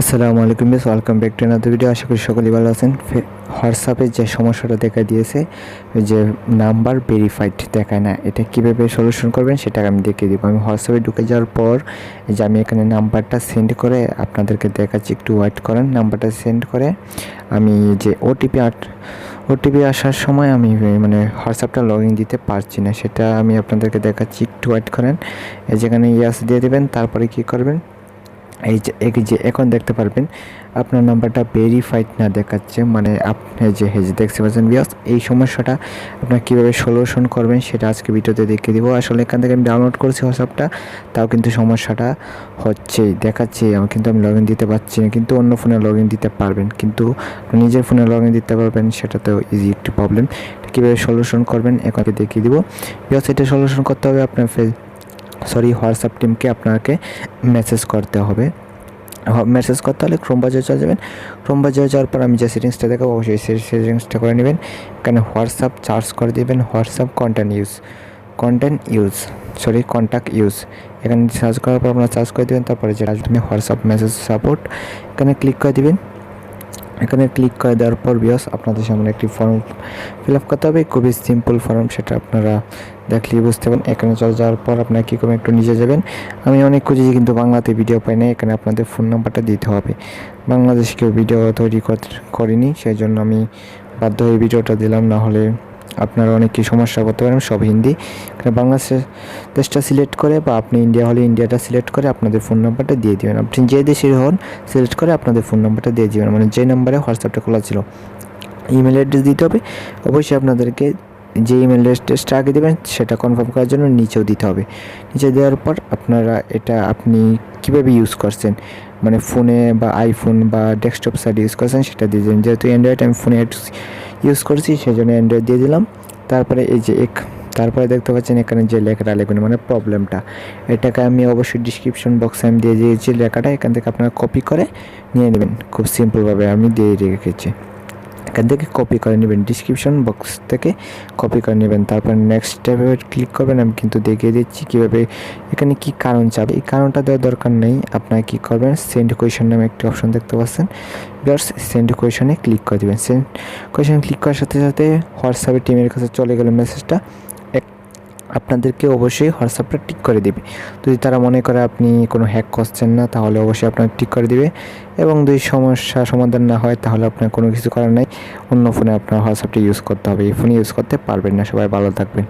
আসসালামু আলাইকুম বেশ welcome back to another video আশা করি সকলেই ভালো আছেন। হোয়াটসঅ্যাপে যে সমস্যাটা দেখা দিয়েছে যে নাম্বার ভেরিফাইড দেখায় না, এটা কীভাবে সলিউশন করবেন সেটা আমি দেখিয়ে দিব। আমি হোয়াটসঅ্যাপে ঢুকে যাওয়ার পর যে আমি এখানে নাম্বারটা সেন্ড করে আপনাদেরকে দেখাচ্ছি, একটু ওয়েট করেন, নাম্বারটা সেন্ড করে আমি যে ওটিপি আট ওটিপি আসার সময় আমি মানে হোয়াটসঅ্যাপটা লগ ইন দিতে পারছি না, সেটা আমি আপনাদেরকে দেখাচ্ছি, একটু ওয়েট করেন। যেখানে ইয়াস দিয়ে দেবেন, তারপরে কী করবেন? এই যে এই যে, এখন দেখতে পারবেন, আপনার নাম্বারটা ভেরিফাইড না দেখাচ্ছে মানে আপনি যে হেজ দেখতে পাচ্ছেন বিয়াস এই সমস্যাটা আপনার কীভাবে সলিউশন করবেন সেটা আজকে ভিডিওতে দেখিয়ে দিব। আসলে এখান থেকে আমি ডাউনলোড করেছি হোয়াটসঅ্যাপটা তাও কিন্তু সমস্যাটা হচ্ছেই দেখাচ্ছে আমি কিন্তু আমি লগ ইন দিতে পারছি না, কিন্তু অন্য ফোনে লগ ইন দিতে পারবেন, কিন্তু নিজের ফোনে লগ ইন দিতে পারবেন, সেটা তো ইজি একটি প্রবলেম কীভাবে সলিউশন করবেন, এখন দেখিয়ে দিব। বিয়াস এটা সলিউশন করতে হবে আপনার ফেস সরি, হোয়াটসঅ্যাপ টিমকে আপনাকে মেসেজ করতে হবে। মেসেজ করতে হলে ক্রোম বাজারে চলে যাবেন। ক্রোম বাজারে যাওয়ার পর আমি যে সেটিংসটা দেখাবো, অবশ্যই সেই সেটিংসটা করে নেবেন। এখানে হোয়াটসঅ্যাপ চার্জ করে দেবেন, WhatsApp content use content use sorry contact use এখানে সার্চ করার পর আপনারা চার্জ করে দেবেন, তারপরে যে আসবে হোয়াটসঅ্যাপ মেসেজ সাপোর্ট এখানে ক্লিক করে দিবেন। এখানে ক্লিক করে দেওয়ার পর বিয়স আপনাদের সামনে একটি ফর্ম ফিল আপ করতে হবে। খুবই সিম্পল ফর্ম সেটা আপনারা দেখলেই বুঝতে পারেন এখানে চলে যাওয়ার পর আপনারা কী করবেন একটু নিচে যাবেন। আমি অনেক খুঁজেছি কিন্তু বাংলাতে ভিডিও পাই না এখানে আপনাদের ফোন নাম্বারটা দিতে হবে। বাংলাদেশ কেউ ভিডিও তৈরি কর- করিনি সেই জন্য আমি বাধ্য হয়ে ভিডিওটা দিলাম। না হলে আপনারা অনেক কি সমস্যা করতে পারেন, সব হিন্দি। এখানে বাংলাদেশের দেশটা সিলেক্ট করে বা আপনি ইন্ডিয়া হলে ইন্ডিয়াটা সিলেক্ট করে আপনাদের ফোন নাম্বারটা দিয়ে দিবেন। আপনি যে দেশের হন সিলেক্ট করে আপনাদের ফোন নাম্বারটা দিয়ে দিবেন। মানে যে নাম্বারে হোয়াটসঅ্যাপটা খোলা ছিল। ইমেল অ্যাড্রেস দিতে হবে। অবশ্যই আপনাদেরকে যে ইমেল অ্যাড্রেসটা আগে দেবেন, সেটা কনফার্ম করার জন্য নিচেও দিতে হবে। নিচে দেওয়ার পর আপনারা এটা আপনি কীভাবে ইউজ করছেন মানে ফোনে বা আইফোন বা ডেস্কটপ সাইড ইউজ করেছেন, সেটা দিয়ে দিন যেহেতু অ্যান্ড্রয়েড আমি ফোনে ইউজ করছি সেই জন্য অ্যান্ড্রয়েড দিয়ে দিলাম। তারপরে এই যে এক, তারপরে দেখতে পাচ্ছেন এখানে যে লেখাটা লেখুন মানে প্রবলেমটা এটাকে আমি অবশ্যই ডিসক্রিপশন বক্সে আমি দিয়ে দিয়েছি লেখাটা, এখান থেকে আপনারা কপি করে নিয়ে নেবেন। খুব সিম্পলভাবে আমি দিয়ে রেখেছি। এখান থেকে কপি করে নেবেন। ডিসক্রিপশন বক্স থেকে কপি করে নেবেন। তারপর নেক্সট স্টেপে ক্লিক করবেন। আমি কিন্তু দেখিয়ে দিচ্ছি কীভাবে এখানে কি কারণ চাবে। এই কারণটা দেওয়ার দরকার নেই। আপনারা কী করবেন? সেন্ড কোয়েশন নামে একটি অপশন দেখতে পাচ্ছেন। বিয়ার্স সেন্ড কোয়েশনে ক্লিক করে দেবেন। সেন্ড কোয়েশন ক্লিক করার সাথে সাথে হোয়াটসঅ্যাপে টিমের কাছে চলে গেল মেসেজটা আপনাদেরকে অবশ্যই হোয়াটসঅ্যাপটা ঠিক করে দেবে। যদি তারা মনে করে আপনি কোনো হ্যাক করছেন না, তাহলে অবশ্যই আপনার ঠিক করে দেবে। এবং যদি সমস্যা সমাধান না হয়, তাহলে আপনার কোনো কিছু করার নাই। অন্য ফোনে আপনার হোয়াটসঅ্যাপটা ইউজ করতে হবে। এই ফোনে ইউজ করতে পারবেন না। সবাই ভালো থাকবেন।